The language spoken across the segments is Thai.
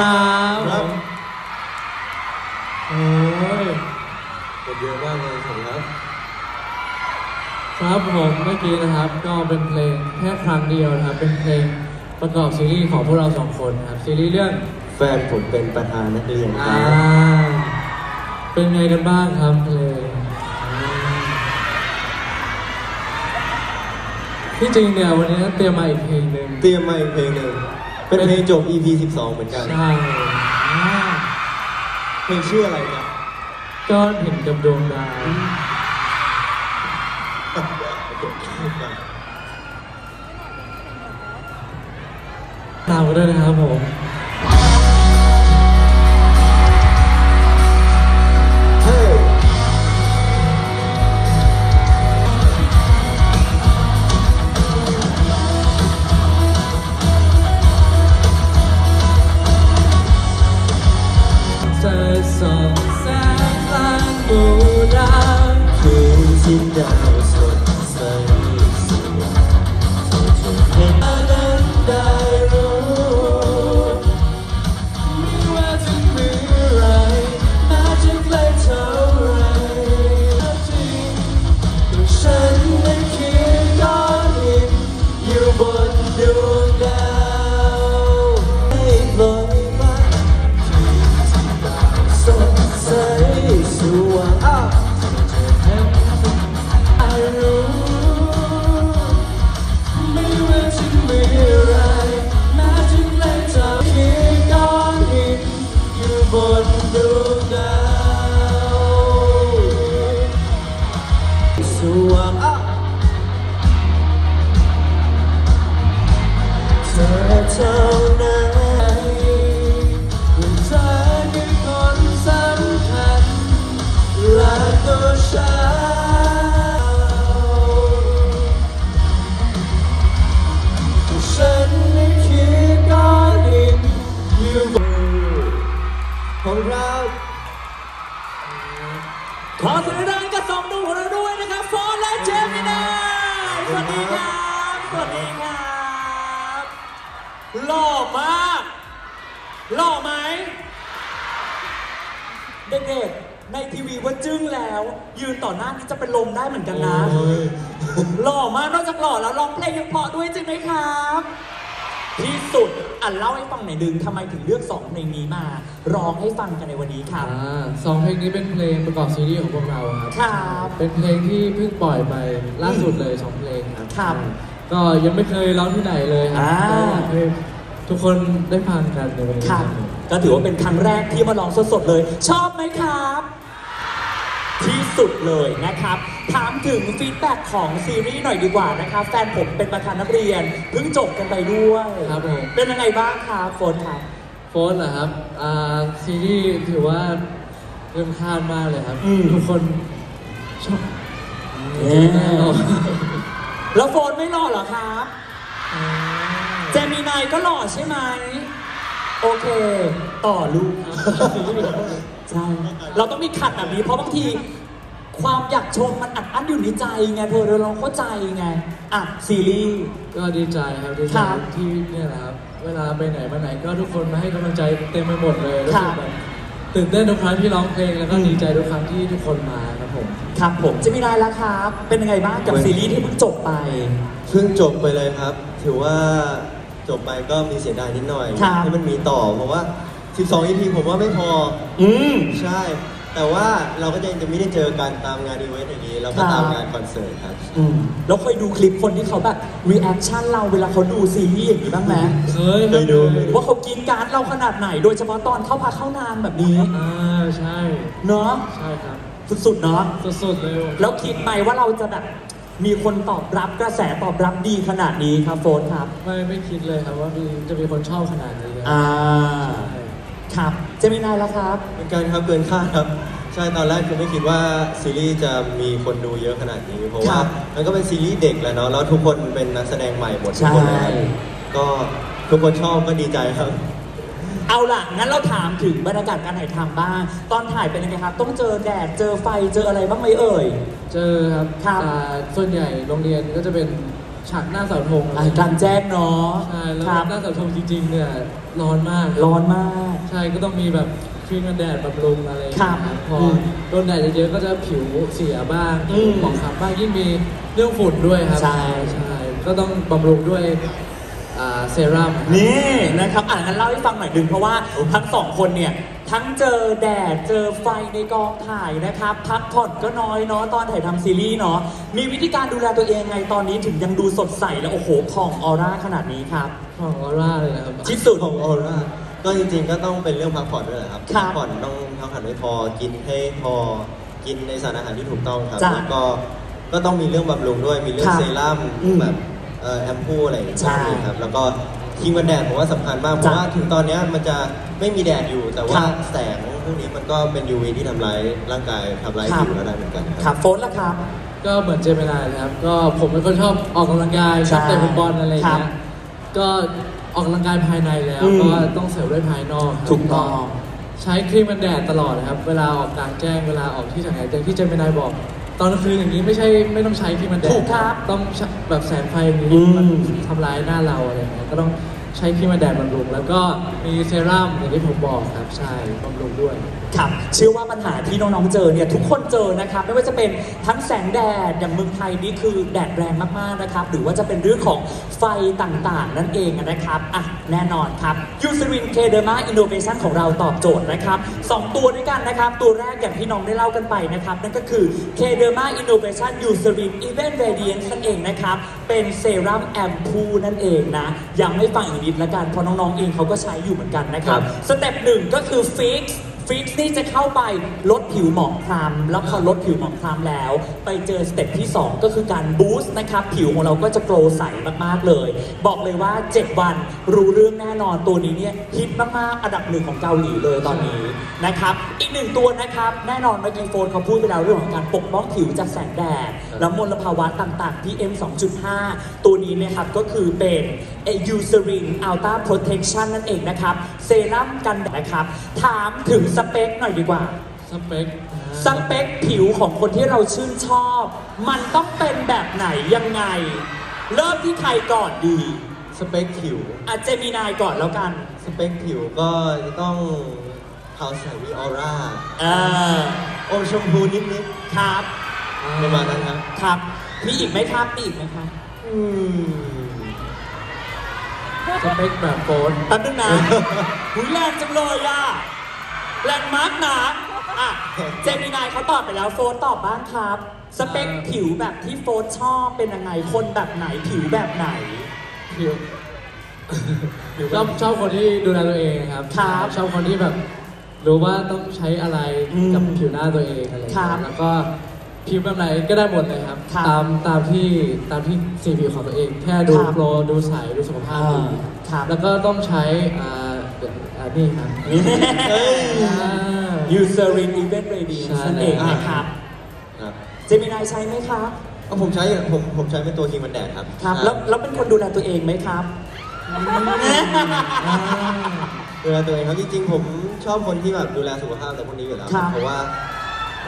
ครับครับโอ้ยคนเยอะมากเลยสวัสดีครับครับผมเมื่อกี้นะครับ ก็เป็นเพลงแค่ครั้งเดียวนะครับ เป็นเพลงประกอบซีรีส์ของพวกเราสองคนครับซีรีส์เรื่องแฟนผมเป็นประธานนักเรียนคอ่ารับเป็นไงกันบ้างครับเพลงที่จริงเนี่ยวันนี้เตรียมมาอีกเพลงหนึ่งเตรียมมาอีกเพลงหนึ่ง เป็นเพลงจบ EP 12 เหมือนกันใช่อ่าเพลงชื่ออะไรนะก้อนหินกับดวงดาวตามมาด้วยนะครับผม น มากหล่อไหมเด็กๆในทีวีว่าจึ้งแล้ว ยืนต่อหน้านี่จะเป็นลมได้เหมือนกันนะหล่อมากนอกจากหล่อแล้วร้องเพลงยังเพราะด้วยจริงไหมครับที่สุดอะเล่าให้ฟังหน่อยดึงทำไมถึงเลือกสองเพลงนี้มาร้องให้ฟังกันในวันนี้ครับอ่าสองเพลงนี้เป็นเพลงประกอบซีรีส์ของพวกเราครับครับเป็นเพลงที่เพิ่งปล่อยไปล่าสุดเลยสองเพลงครับครับก็ยังไม่เคยร้องที่ไหนเลยครัอ่าก็อยากให้ ทุกคนได้ฟังกันในวันนี้ครับผมก็ถือว่าเป็นครั้งแรกที่มาลองสดๆเลย ชอบไหมครับ ที่สุดเลยนะครับ ถามถึงฟีดแบ็กของซีรีส์หน่อยดีกว่านะครับ แฟนผมเป็นประธานนักเรียนเพิ่งจบกันไปด้วยครับผมเป็นยังไงบ้างครับโฟนครับโฟนเหรอครับอ่าซีรีส์ถือว่าเกินคาดมากเลยครับอืมทุกคนชอบแล้วโฟนไม่หล่อเหรอครับ เจมินายก็หล่อใช่ไหม โอเค ต่อลูกใช่เราต้องมีขัดแบบนี้ เพราะบางที ความอยากชมมันอัดอั้นอยู่ในใจไงเธอเราเข้าใจไง อะ ซีรีส์ ก็ดีใจครับดีใจครับ ที่เนี่ยแหละครับ เวลาไปไหนมาไหนก็ทุกคนมาให้กำลังใจเต็มไปหมดเลยรู้ครัสึบกแบบตื่นเต้นทุกครั้งที่ร้องเพลงแล้วก็อืมดีใจทุกครั้งที่ทุกคนมาครับผม ครับผมเจะไม่ได้แล้วครับ เป็นยังไงบ้างกับซีรีส์ที่เพิ่งจบไป เพิ่งจบไปเลยครับ ถือว่า จบไปก็มีเสียดายนิดหน่อยครับ ให้มันมีต่อเพราะว่า 12 EP ผมว่าไม่พอ อืม ใช่ แต่ว่าเราก็ยังจะไม่ได้เจอกันตามงานอีเวนต์อย่างนี้ เราก็ครับ ตามงานคอนเสิร์ตครับ อืมแล้วเคยดูคลิปคนที่เขาแบบรีแอคชั่นเราเวลาเขาดูซีรีส์อย่างนี้บ้างไหมเคยเคยดู ว่าเขากินการ์ดเราขนาดไหน โดยเฉพาะตอนเข้าพักเข้านานแบบนี้ อ่าใช่ เนาะใช่ครับ สุดๆเนาะ สุดๆเลยแล้วคิดไหมว่าเราจะแบบ มีคนตอบรับกระแสตอบรับดีขนาดนี้ครับโฟนครับ ไม่ไม่คิดเลยครับว่ามีจะมีคนชอบขนาดนี้เลยอ่า ใช่ครับเจมินายแล้วครับ เป็นการครับเกินคาดครับ ใช่ตอนแรกคือไม่คิดว่าซีรีส์จะมีคนดูเยอะขนาดนี้ เพราะว่าครับมันก็เป็นซีรีส์เด็กแหละเนาะแล้วทุกคนเป็นนักแสดงใหม่หมดทุกคนเลยครับใช่ ก็ทุกคนชอบก็ดีใจครับ เอาล่ะ งั้นเราถามถึงบรรยากาศการถ่ายทำบ้าง ตอนถ่ายเป็นยังไงครับ ต้องเจอแดด เจอไฟ เจออะไรบ้างไหมเอ่ย เจอครับครับอ่าส่วนใหญ่โรงเรียนก็จะเป็นฉากหน้าเสาธงอ่ากลางแจ้งเนาะใช่แล้วครับหน้าเสาธงจริงๆเนี่ยร้อนมากร้อนมาก ใช่ก็ต้องมีแบบครีมกันแดดบำรุงอะไรอย่างครัเงี้บยพออมโดนแดดเยอะๆก็จะผิวเสียบ้างอืมหมองคล้ำบ้างยิ่งมีเรื่องฝุ่นด้วยครับใช่ ใช่ก็ต้องบำรุงด้วยอ่า เซรั่มครับนี่นะครับอ่างั้นเล่าให้ฟังหน่อยดึงเพราะว่าทั้งสองคนเนี่ยทั้งเจอแดดเจอไฟในกองถ่ายนะครับพักผ่อนก็น้อยเนาะตอนถ่ายทำซีรีส์เนาะมีวิธีการดูแลตัวเองไงตอนนี้ถึงยังดูสดใสและโอ้โหผ่องออร่าขนาดนี้ครับของออร่าเลยนะครับที่สุด ของออร่าก็จริงๆก็ต้องเป็นเรื่องพักผ่อนด้วยแหละครับครับพัผ่อนต้องพักผ่อนให้พอกินให้พอกินในสารอาหารที่ถูกต้องครับจ้ะแล้วก็ก็ต้องมีเรื่องบำรุงด้วยมีเรื่อคงรับเซรั่มอืม แบบ เอ่อแอมพูอะไรอย่างเงี้ยใช่ครับแล้วก็ครีมกันแดดผมว่าสำคัญมากเพจ้ะราะว่าถึงตอนเนี้ยมันจะไม่มีแดดอยู่ แต่ว่าครับ แสงพวกนี้มันก็เป็น UV ที่ทำร้ายร่างกายทำร้ายครับผิวเราได้เหมือนกันคครัรับ บโฟนละครับ ก็เหมือนเจมินายนะครับ ก็ผมเป็นคนชอบออกกำลังกายชอบใช่เตะฟุตบอลอะไรอย่างครัเงี้บย ก็ออกกำลังกายภายในแล้วอืม ก็ต้องเสริมด้วยภายนอกครับถูกต้อง ใช้ครีมกันแดดตลอดนะครับ เวลาออกกลางแจ้ง เวลาออกที่ทางไหนอย่างที่เจมินายบอก ตอนกลางคืนอย่างนี้ไม่ใช่ไม่ต้องใช้ครีมกันแดดถูกครับ ต้องใช้แบบแสงไฟอย่างอืนี้มมันทำร้ายหน้าเราอะไรอย่างเงี้ยก็ต้อง ใช้ครีมกันแดดบำรุงแล้วก็มีเซรั่มอย่างที่ผมบอกครับใช่บำรุงด้วย ครับเชื่อว่าปัญหาที่น้องๆเจอเนี่ยทุกคนเจอนะครับไม่ว่าจะเป็นทั้งแสงแดดอย่างเมืองไทยนี่คือแดดแรงมากๆนะครับหรือว่าจะเป็นเรื่องของไฟต่างๆ นั่นเองนะครับอะแน่นอนครับยูซ r รินเคเดอร์มาอินโนเวชันของเราตอบโจทย์นะครับสองตัวด้วยกันนะครับ ตัวแรกอย่างที่น้องได้เล่ากันไปนะครับ นั่นก็คือเคเดอร์มาอินโนเวชันยูซ r รินอีเวนต์เรเดียนนั่นเองนะครับเป็นเซรั่มแอมพูนั่นเองนะยังไม่ฟังอีกนิดละกันเพราะน้องๆเองเขาก็ใช้อยู่เหมือนกันนะครับ สเต็ปหนึ่งก็คือฟิกซ์ ฟิกซ์นี่จะเข้าไปลดผิวหมองคล้ำแล้วพอลดผิวหมองคล้ำแล้ว ไปเจอสเต็ปที่ 2 ก็คือการบูสต์นะครับ ผิวของเราก็จะโกลใสมากๆเลย บอกเลยว่า 7 วันรู้เรื่องแน่นอนตัวนี้เนี่ยฮิตมากๆ อันดับหนึ่งของเกาหลีเลยตอนนี้นะครับ อีกหนึ่งตัวนะครับแน่นอนเมื่อกี้โฟนเขาพูดไปแล้วเรื่องของการปกป้องผิวจากแสงแดดและมลภาวะต่างๆ PM 2.5 ตัวนี้นะครับก็คือเป็นเอยูซรินอัลต้าโปรเทคชันนั่นเองนะครับเซรั่มกันแดดนะครับถามถึงสเปคหน่อยดีกว่า สเปคสเปคผิวของคนที่เราชื่นชอบ มันต้องเป็นแบบไหนยังไง เริ่มที่ใครก่อนดีสเปคผิว อาเจมินายก่อนแล้วกัน สเปคผิวก็จะต้องขาวใสมีออร่าเอออมชมพูนิดครับๆประมาณนั้นครับ ครับมีอีกไหมครับมีอีกไหมครับอืมสเปคแบบโฟนแป๊บนึงนะ หุยแรงจังเลยอะ แรงมากนะอะเจมินายเขาตอบไปแล้วโฟนตอบบ้างครับ สเปคผิวแบบที่โฟนชอบเป็นยังไงคนแบบไหนผิวแบบไหน ผิวชอบชอบคนที่ดูแลตัวเองครับครับชอบคนที่แบบรู้ว่าต้องใช้อะไรอืมกับผิวหน้าตัวเองอะไรอย่างครัเงี้บยแล้วก็ผิวแบบไหนก็ได้หมดเลยครับครับ ตามตามที่ตามที่สีผิวของตัวเอง แค่ดูครับโปรดูใสดูสุขภาพดีอ่าครับแล้วก็ต้องใช้อ่าเดี๋ยว อ่านี่ครับเอ้ยอ่ายูเซอรินอีเวนต์เรดีใช่นั่นเองนะครับครับเจมินายใช้ไหมครับ ก็ผมใช้ผมผมใช้เป็นตัวครีมกันแดดครับครับ แล้วแล้วเป็นคนดูแลตัวเองไหมครับ ดูแลตัวเองครับจริงๆผมชอบคนที่แบบดูแลสุขภาพแต่พวกนี้อยู่แล้วครับ เพราะว่า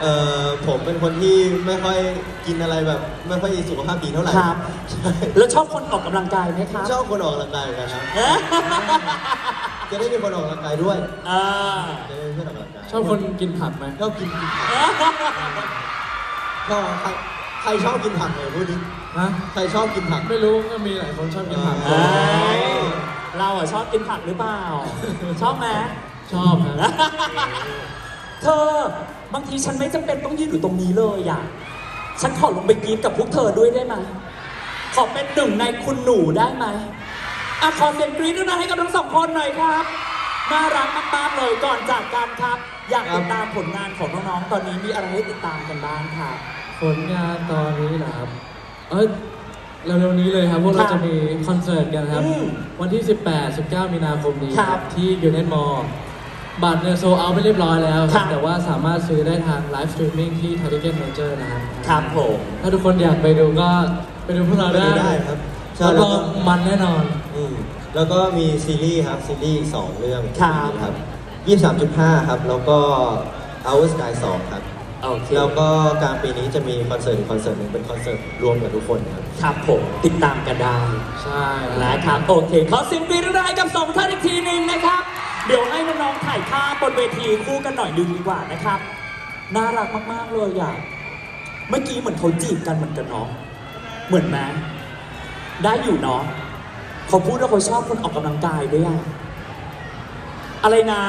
เอเอ่อผมเป็นคนที่ไม่ค่อยกินอะไรแบบ ไม่ค่อยสุขภาพดีเท่าไหร่ครับ ใช่แล้วชอบคนออกกำลังกายไหมครับชอบคนออกกำลังกายเหมือนกันครับเอ๊ะ จะได้มีคนออกกำลังกายด้วยอ่าจะได้มีเพื่อนออกกำลังกายชอบคนกินผักไหมชอบกินกินผักชอบใครใครชอบกินผักเลยพูดดิฮะใครชอบกินผัก ไม่รู้ก็มีหลายคนชอบกินผักเอ้ยเราอะชอบกินผักหรือเปล่า ชอบไหมชอบครับเธอบางทีฉันไม่จำเป็นต้องยืนอยู่ตรงนี้เลยอะฉันขอลงไปกรีดกับพวกเธอด้วยได้ไหมขอเป็นหนึ่งในคุณหนูได้ไหม อะขอเสียงกรี๊ดด้วยนะให้กับทั้งสองคนหน่อยครับ น่ารักมากๆเลยก่อนจากกันครับ อยากติดตามผลงานของน้องๆ ตอนนี้มีอะไรให้ติดตามกันบ้างครับ ผลงานตอนนี้เหรอครับ เอยเร็วๆนี้เลยครับพวกเราครับจะมีคอนเสิร์ตกันครับ อืมวันที่ 18 19 มีนาคมนี้ครับที่ยูเน m มอลบัตรเนี่ยโซเอาไปเรียบร้อยแล้วคครัรับ บแต่ว่าสามารถซื้อได้ทางไลฟ์สตรีมมิ่งที่ t า r ิเก t เมเจอร์นะครับ ครับผม ถ้าทุกคนอยากไปดูก็ไปดูพวกเราไปได้ดูได้ครับใช่รับแล้รวอก็งมันแน่นอน อืมแล้วก็มีซีรีส์ครับ ซีรีส์อีกสองเรื่องครับ ครับยี่สามจุดห้าครับ แล้วก็ Our Sky สองครับ โอเคแล้วก็กลางปีนี้จะมีคอนเสิร์ตอีกคอนเสิร์ตหนึ่งเป็นคอนเสิร์ตรวมกับทุกคนครับ ครับผมติดตามกันได้ใช่นะครับโอเคขอเสียงปรบมือได้กับสองท่านอีกทีหนึ่งนะครับ เดี๋ยวให้น้องๆถ่ายภาพบนเวทีคู่กันหน่อยดึงดีกว่านะครับ น่ารักมากๆเลยอะเมื่อกี้เหมือนเขาจีบกันเหมือนกันเนาะเหมือนไหมได้อยู่เนาะ เขาพูดว่าเขาชอบคนออกกำลังกายด้วยอะอะไรนะ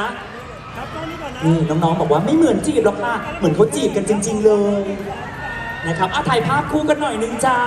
ครับตอนนี้ก่อนนะนี่น้องๆบอกว่าไม่เหมือนจีบหรอกค่ะ เหมือนเขาจีบกันจริง ๆ เลยนะครับอะถ่ายภาพคู่กันหน่อยนึงจ้า